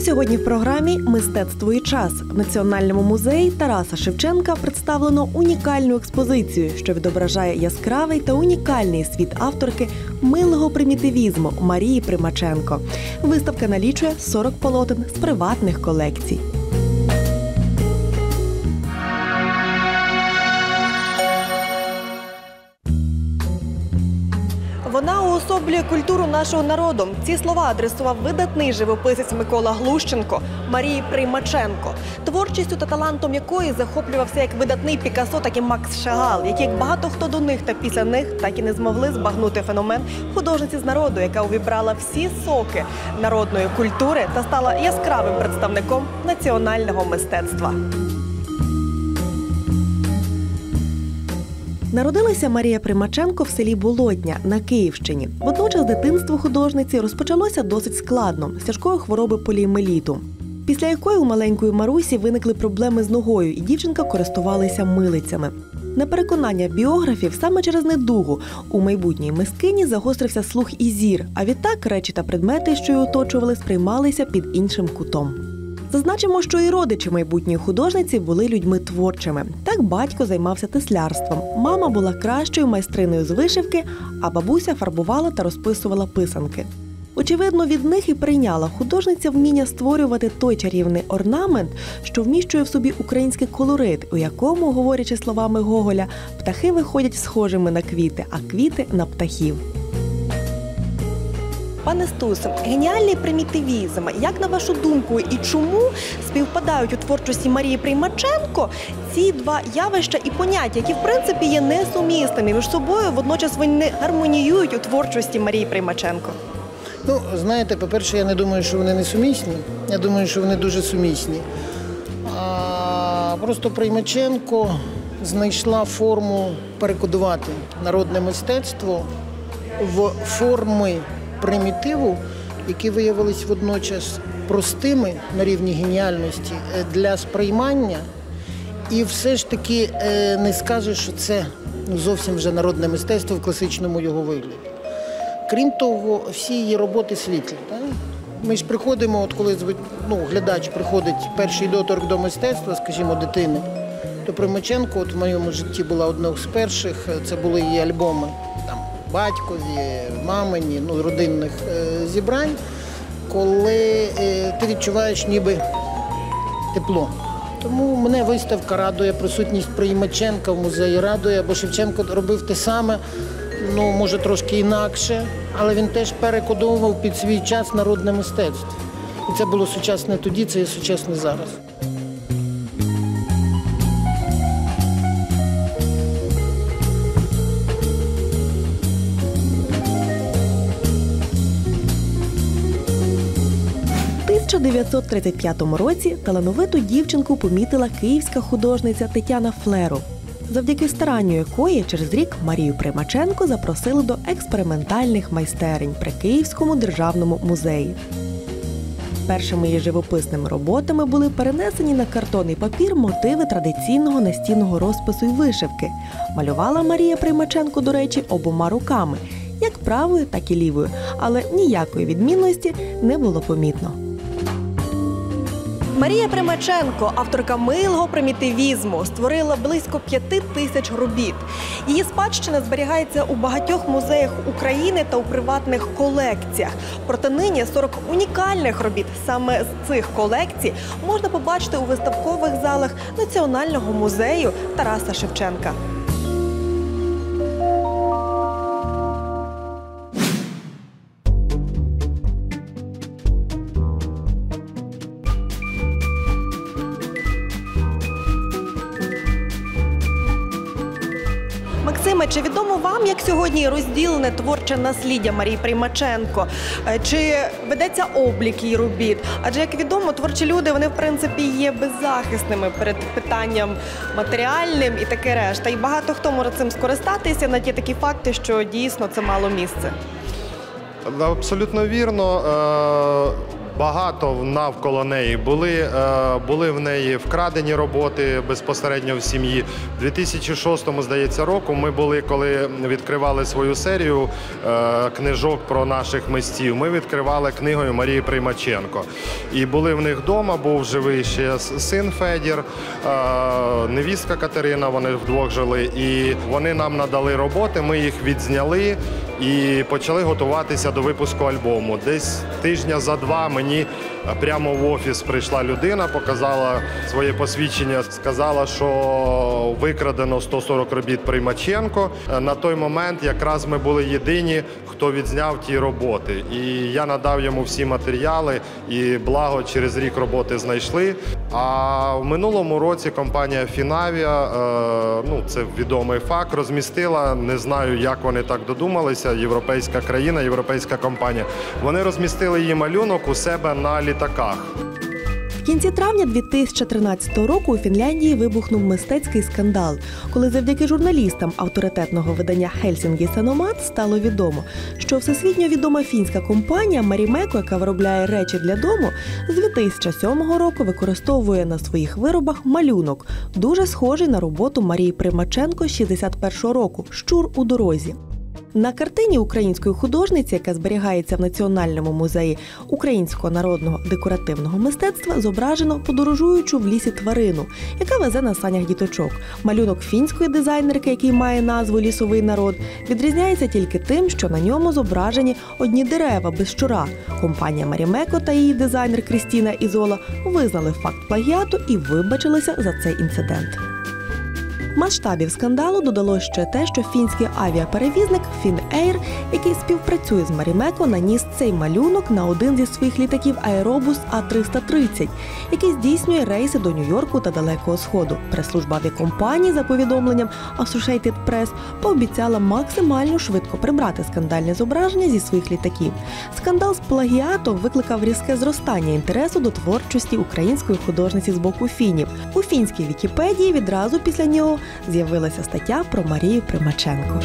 Сьогодні в програмі Мистецтво і час в Національному музеї Тараса Шевченка представлено унікальну експозицію, що відображає яскравий та унікальний світ авторки милого примітивізму Марії Примаченко. Виставка налічує 40 полотен з приватних колекцій. Уособлює культуру нашого народу. Ці слова адресував видатний живописець Микола Глущенко Марії Приймаченко, творчістю та талантом якої захоплювався як видатний Пікассо, так і Макс Шагал, які як багато хто до них та після них так і не змогли збагнути феномен художниці з народу, яка увібрала всі соки народної культури та стала яскравим представником національного мистецтва. Народилася Марія Примаченко в селі Болотня на Київщині. Водночас дитинство художниці розпочалося досить складно з тяжкої хвороби поліомеліту, після якої у маленької Марусі виникли проблеми з ногою, і дівчинка користувалася милицями. На переконання біографів, саме через недугу у майбутній мискині загострився слух і зір, а відтак речі та предмети, що її оточували, сприймалися під іншим кутом. Зазначимо, що і родичі майбутньої художниці були людьми творчими. Так батько займався теслярством. Мама була кращою майстриною з вишивки, а бабуся фарбувала та розписувала писанки. Очевидно, від них і прийняла художниця вміння створювати той чарівний орнамент, що вміщує в собі український колорит, у якому, говорячи словами Гоголя, птахи виходять схожими на квіти, а квіти на птахів. Пане Стусе, геніальний примітивізм. Як на вашу думку, і чому співпадають у творчості Марії Приймаченко ці два явища і поняття, які в принципі є несумісними між собою, водночас вони гармоніюють у творчості Марії Приймаченко? Ну, знаєте, по-перше, я не думаю, що вони не сумісні. Я думаю, що вони дуже сумісні. А просто Приймаченко знайшла форму перекодувати народне мистецтво в форми примітиву, які виявились водночас простими на рівні геніальності е, для сприймання. І все ж таки е, не скажеш, що це зовсім вже народне мистецтво в класичному його вигляді. Крім того, всі її роботи світлі. Ми ж приходимо, от коли ну, глядач приходить перший доторк до мистецтва, скажімо, дитини, то Примаченко от в моєму житті була одною з перших, це були її альбоми батькові, мамині, ну, родинних е, зібрань, коли е, ти відчуваєш ніби тепло. Тому мене виставка радує, присутність Приймаченка в музеї радує, бо Шевченко робив те саме, ну може трошки інакше, але він теж перекодовував під свій час народне мистецтво. І це було сучасне тоді, це є сучасне зараз. 1935 році талановиту дівчинку помітила київська художниця Тетяна Флеру, завдяки старанню якої через рік Марію Примаченко запросили до експериментальних майстерень при Київському державному музеї. Першими її живописними роботами були перенесені на картонний папір мотиви традиційного настінного розпису й вишивки. Малювала Марія Примаченко, до речі, обома руками, як правою, так і лівою, але ніякої відмінності не було помітно. Марія Примаченко, авторка милого примітивізму, створила близько п'яти тисяч робіт. Її спадщина зберігається у багатьох музеях України та у приватних колекціях. Проте нині 40 унікальних робіт саме з цих колекцій можна побачити у виставкових залах Національного музею Тараса Шевченка. Максиме, чи відомо вам, як сьогодні розділене творче насліддя Марії Приймаченко? Е, Чи ведеться облік її робіт? Адже як відомо, творчі люди вони в принципі є беззахисними перед питанням матеріальним і таке решта. І багато хто може цим скористатися на ті такі факти, що дійсно це мало місце. Абсолютно вірно. Багато навколо неї. Були, е, були в неї вкрадені роботи безпосередньо в сім'ї. У 2006 здається року ми були, коли відкривали свою серію е, книжок про наших мистів. Ми відкривали книгою Марії Приймаченко. І були в них вдома, був живий ще син Федір, е, невістка Катерина. Вони вдвох жили. І вони нам надали роботи. Ми їх відзняли і почали готуватися до випуску альбому. Десь тижня за два мені прямо в офіс прийшла людина, показала своє посвідчення, сказала, що викрадено 140 робіт Приймаченко. На той момент якраз ми були єдині, хто відзняв ті роботи. І я надав йому всі матеріали, і благо через рік роботи знайшли. А в минулому році компанія Фінавія, е, ну це відомий факт, розмістила. Не знаю, як вони так додумалися. Європейська країна, європейська компанія. Вони розмістили її малюнок у себе на літаках. В кінці травня 2013 року у Фінляндії вибухнув мистецький скандал, коли завдяки журналістам авторитетного видання Хельсінгі Саномат стало відомо, що всесвітньо відома фінська компанія Марімеко, яка виробляє речі для дому, з 2007 року використовує на своїх виробах малюнок, дуже схожий на роботу Марії Примаченко з 61 року Щур у дорозі. На картині української художниці, яка зберігається в Національному музеї українського народного декоративного мистецтва, зображено подорожуючу в лісі тварину, яка везе на санях діточок. Малюнок фінської дизайнерки, який має назву Лісовий народ, відрізняється тільки тим, що на ньому зображені одні дерева без щура. Компанія Марімеко та її дизайнер Крістіна Ізола визнали факт плагіату і вибачилися за цей інцидент. Масштабів скандалу додало ще те, що фінський авіаперевізник Finnair, який співпрацює з Марімеко, наніс цей малюнок на один зі своїх літаків Аеробус А330, який здійснює рейси до Нью-Йорку та Далекого Сходу. Прес-служба авіакомпанії, за повідомленням Associated Press, пообіцяла максимально швидко прибрати скандальне зображення зі своїх літаків. Скандал з плагіатом викликав різке зростання інтересу до творчості української художниці з боку фінів. У фінській Вікіпедії відразу після нього з'явилася стаття про Марію Примаченко.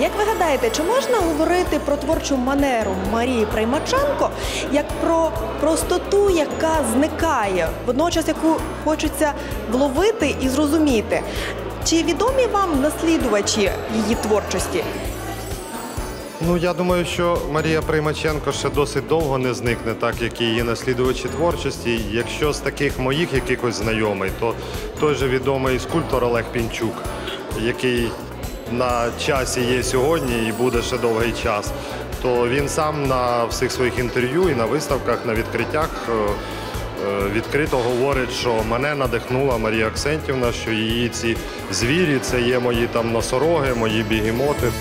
Як ви гадаєте, чи можна говорити про творчу манеру Марії Приймаченко як про простоту, яка зникає, водночас яку хочеться вловити і зрозуміти? Чи відомі вам наслідувачі її творчості? Ну я думаю, що Марія Приймаченко ще досить довго не зникне, так як і її наслідувачі творчості. Якщо з таких моїх якихось знайомий, то той же відомий скульптор Олег Пінчук, який на часі є сьогодні і буде ще довгий час, то він сам на всіх своїх інтерв'ю і на виставках, на відкриттях. е, е, Відкрито говорить, що мене надихнула Марія Аксентівна, що її ці звірі це є мої там носороги, мої бігемоти.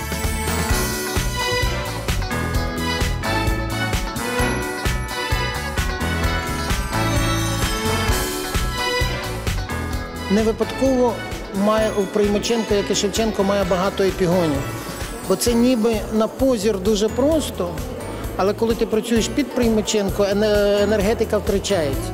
Не випадково має у Приймаченко, як і Шевченко, має багато епігонів. Бо це ніби на позір дуже просто, але коли ти працюєш під Приймаченко, енергетика втрачається.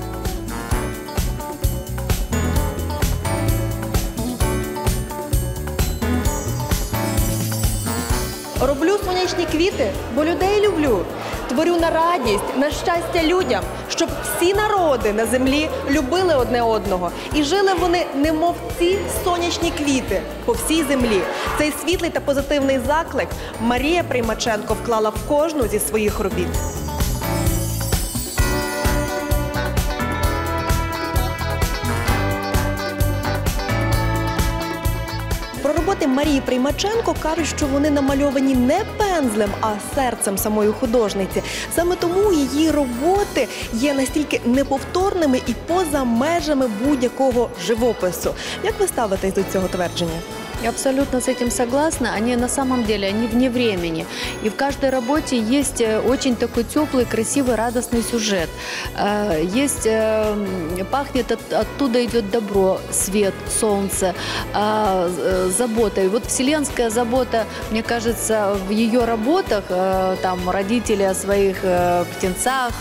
Роблю сонячні квіти, бо людей люблю. Творю на радість, на щастя людям, щоб всі народи на землі любили одне одного і жили вони, немов ці сонячні квіти по всій землі. Цей світлий та позитивний заклик Марія Приймаченко вклала в кожну зі своїх робіт. Про Марії Приймаченко кажуть, що вони намальовані не пензлем, а серцем самої художниці. Саме тому її роботи є настільки неповторними і поза межами будь-якого живопису. Як ви ставитесь до цього твердження? Я абсолютно с этим согласна. Они на самом деле, они вне времени. И в каждой работе есть э, очень такой теплый, красивый, радостный сюжет. Э, Есть, э, пахнет, от- оттуда идет добро, свет, солнце, а, забота. И вот вселенская забота, мне кажется, в ее работах, там, родители о своих птенцах,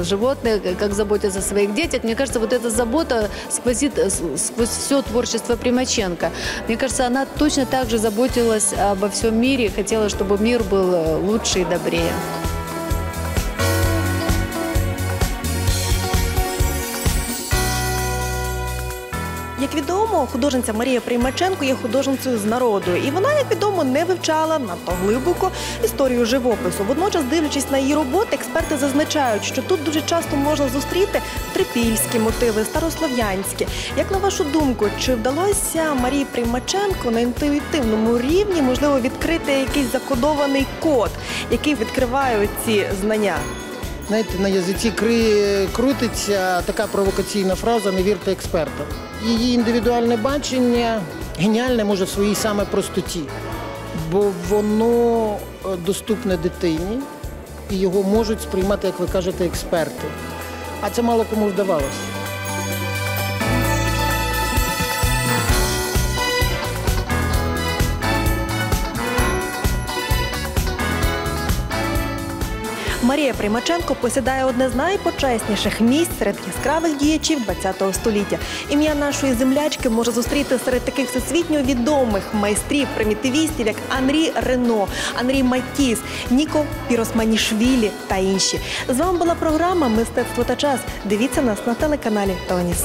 животных, как заботятся о своих детях, мне кажется, вот эта забота сквозит сквозь все творчество Примаченко. Мне кажется, она точно так же заботилась обо всем мире, хотела, чтобы мир был э, лучше и добрее. Як відомо, художниця Марія Приймаченко є художницею з народу, і вона, як відомо, не вивчала надто глибоко історію живопису. Водночас, дивлячись на її роботи, експерти зазначають, що тут дуже часто можна зустріти трипільські мотиви, старослов'янські. Як на вашу думку, чи вдалося Марії Приймаченко на інтуїтивному рівні можливо відкрити якийсь закодований код, який відкриває ці знання? Знаєте, на язиці крутиться така провокаційна фраза не вірте експертам. Її індивідуальне бачення геніальне може в своїй саме простоті, бо воно е, доступне дитині і його можуть сприймати, як ви кажете, експерти. А це мало кому вдавалося. Марія Примаченко посідає одне з найпочесніших місць серед яскравих діячів ХХ століття. Ім'я нашої землячки може зустріти серед таких всесвітньо відомих майстрів примітивістів, як Анрі Рено, Анрі Матіс, Ніко Піросманішвілі та інші. З вами була програма Мистецтво та час. Дивіться нас на телеканалі Тоніс.